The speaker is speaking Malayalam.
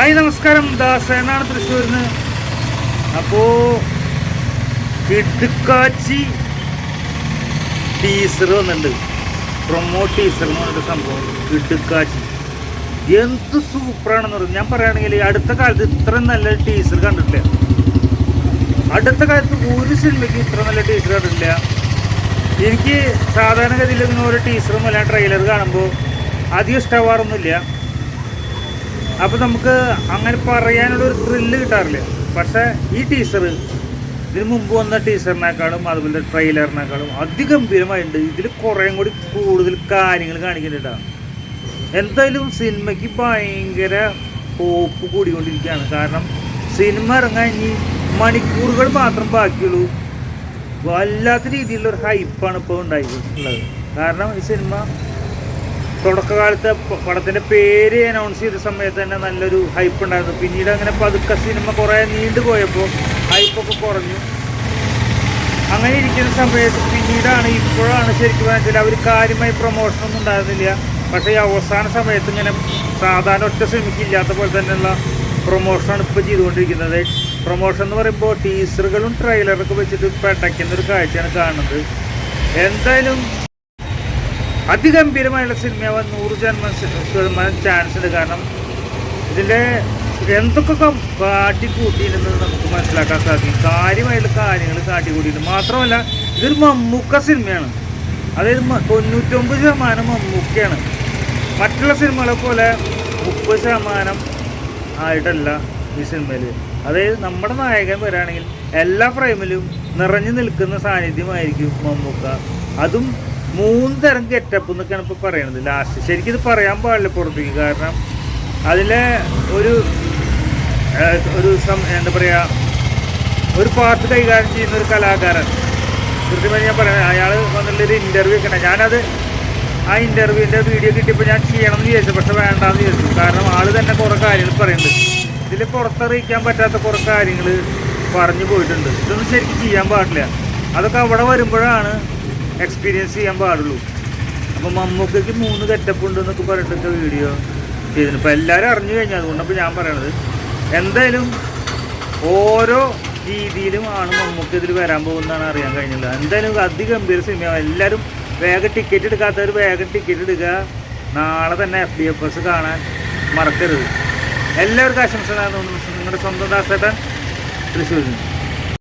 ഹായ് നമസ്കാരം. ദാസ് എന്നാണ് തൃശ്ശൂരിന് അപ്പോ കിടുക്കാച്ചി ടീസർ വന്നിട്ടുണ്ട്. പ്രൊമോ ടീസർ എന്ന് പറഞ്ഞിട്ട് സംഭവം. കിടുക്കാച്ചി എന്ത് സൂപ്പറാണെന്ന് പറഞ്ഞു ഞാൻ പറയുകയാണെങ്കിൽ അടുത്ത കാലത്ത് ഇത്ര നല്ല ടീസർ കണ്ടിട്ടില്ല. അടുത്ത കാലത്ത് ഒരു സിനിമയ്ക്ക് ഇത്ര നല്ല ടീസർ കണ്ടിട്ടില്ല. എനിക്ക് സാധാരണഗതിയിൽ ഇങ്ങനെ ഒരു ടീസറും അല്ല ട്രെയിലർ കാണുമ്പോൾ അധികം ഇഷ്ടമാവാറൊന്നുമില്ല അപ്പോൾ നമുക്ക് അങ്ങനെ പറയാനുള്ള ഒരു ത്രില്ല് കിട്ടാറില്ല. പക്ഷേ ഈ ടീസർ ഇതിന് മുമ്പ് വന്ന ടീസറിനേക്കാളും അതുപോലെ ട്രെയിലറിനേക്കാളും അതിഗംഭീരമായിട്ടുണ്ട്. ഇതിൽ കുറേയും കൂടി കൂടുതൽ കാര്യങ്ങൾ കാണിക്കുന്നുണ്ടാണ് എന്തായാലും സിനിമയ്ക്ക് ഭയങ്കര ഹോപ്പ് കൂടിക്കൊണ്ടിരിക്കുകയാണ്. കാരണം സിനിമ ഇറങ്ങാൻ ഇനി മണിക്കൂറുകൾ മാത്രം ബാക്കിയുള്ളൂ. വല്ലാത്ത രീതിയിലുള്ള ഒരു ഹൈപ്പാണ് ഇപ്പോൾ ഉണ്ടായിട്ടുള്ളത് കാരണം ഈ സിനിമ തുടക്കകാലത്ത് പടത്തിന്റെ പേര് അനൗൺസ് ചെയ്ത സമയത്ത് തന്നെ നല്ലൊരു ഹൈപ്പ് ഉണ്ടായിരുന്നു. പിന്നീട് അങ്ങനെ പതുക്കെ സിനിമ കുറേ നീണ്ടു പോയപ്പോൾ ഹൈപ്പൊക്കെ കുറഞ്ഞു. അങ്ങനെ ഇരിക്കുന്ന സമയത്ത് പിന്നീടാണ് ഇപ്പോഴാണ് ശരിക്കും വെച്ചാൽ അവർ കാര്യമായി പ്രൊമോഷനൊന്നും ഉണ്ടായിരുന്നില്ല. പക്ഷേ ഈ അവസാന സമയത്ത് ഇങ്ങനെ സാധാരണ ഒറ്റ സിനിമയ്ക്ക് ഇല്ലാത്ത പോലെ തന്നെയുള്ള പ്രൊമോഷനാണ് ഇപ്പോൾ ചെയ്തുകൊണ്ടിരിക്കുന്നത്. പ്രൊമോഷൻ എന്ന് പറയുമ്പോൾ ടീസറുകളും ട്രെയിലറൊക്കെ വെച്ചിട്ട് പെടയ്ക്കുന്നൊരു കാഴ്ചയാണ് കാണുന്നത്. എന്തായാലും അതിഗംഭീരമായുള്ള സിനിമയാവാൻ നൂറ് ശതമാനം ചാൻസ് ഉണ്ട്. കാരണം ഇതിന്റെ എന്തൊക്കെ കാട്ടിക്കൂട്ടിയിരുന്നത് നമുക്ക് മനസ്സിലാക്കാൻ സാധിക്കും. കാര്യമായിട്ടുള്ള കാര്യങ്ങൾ കാട്ടിക്കൂട്ടിയിട്ട് മാത്രമല്ല ഇതൊരു മമ്മൂക്ക സിനിമയാണ്. അതായത് തൊണ്ണൂറ്റൊമ്പത് ശതമാനം മമ്മൂക്കയാണ്. മറ്റുള്ള സിനിമകളെ പോലെ മുപ്പത് ശതമാനം ആയിട്ടല്ല ഈ സിനിമയിൽ അതായത് നമ്മുടെ നായകൻ വരാണെങ്കിൽ എല്ലാ ഫ്രെയിമിലും നിറഞ്ഞു നിൽക്കുന്ന സാന്നിധ്യമായിരിക്കും മമ്മൂക്ക. അതും മൂന്ന് തരം ഗെറ്റപ്പ് എന്നൊക്കെയാണ് ഇപ്പോൾ പറയണത്. ലാസ്റ്റ് ശരിക്കും ഇത് പറയാൻ പാടില്ല പുറത്തേക്ക്. കാരണം അതിലെ ഒരു ഒരു സം എന്താ പറയുക ഒരു പാർട്ട് കൈകാര്യം ചെയ്യുന്ന ഒരു കലാകാരൻ. കൃത്യമായി ഞാൻ പറയാം അയാൾ വന്നിട്ടൊരു ഇന്റർവ്യൂ ഒക്കെ ഉണ്ട്. ഞാനത് ആ ഇന്റർവ്യൂവിന്റെ വീഡിയോ കിട്ടിയപ്പോൾ ഞാൻ ചെയ്യണം എന്ന് വിചാരിച്ചു. പക്ഷെ വേണ്ടാന്ന് വിചാരിച്ചു. കാരണം ആൾ തന്നെ കുറേ കാര്യങ്ങൾ പറയുന്നുണ്ട് ഇതിൽ പുറത്തറിയിക്കാൻ പറ്റാത്ത കുറേ കാര്യങ്ങൾ പറഞ്ഞു പോയിട്ടുണ്ട്. ഇതൊന്നും ശരിക്കും ചെയ്യാൻ പാടില്ല. അതൊക്കെ അവിടെ വരുമ്പോഴാണ് എക്സ്പീരിയൻസ് ചെയ്യാൻ പാടുള്ളൂ. അപ്പോൾ മമ്മൂക്കയ്ക്ക് മൂന്ന് ഗെറ്റപ്പ് ഉണ്ട് എന്നൊക്കെ പറഞ്ഞിട്ടൊക്കെ വീഡിയോ ചെയ്തിട്ടുണ്ട് ഇപ്പോൾ എല്ലാവരും അറിഞ്ഞു കഴിഞ്ഞാൽ അതുകൊണ്ടപ്പോൾ ഞാൻ പറയണത്. എന്തായാലും ഓരോ രീതിയിലും ആണ് മമ്മൂക്ക ഇതിൽ വരാൻ പോകുന്നതാണ് അറിയാൻ കഴിഞ്ഞത്. എന്തായാലും അതിഗംഭീര സിനിമയാണ് എല്ലാവരും വേഗം ടിക്കറ്റ് എടുക്കാത്തവർ വേഗം ടിക്കറ്റ് എടുക്കുക നാളെ തന്നെ എഫ് ഡി എഫ് എസ് കാണാൻ മറക്കരുത്. എല്ലാവർക്കും ആശംസ നിങ്ങളുടെ സ്വന്തം ദാസേട്ടൻ തൃശ്ശൂരിൽ നിന്ന്.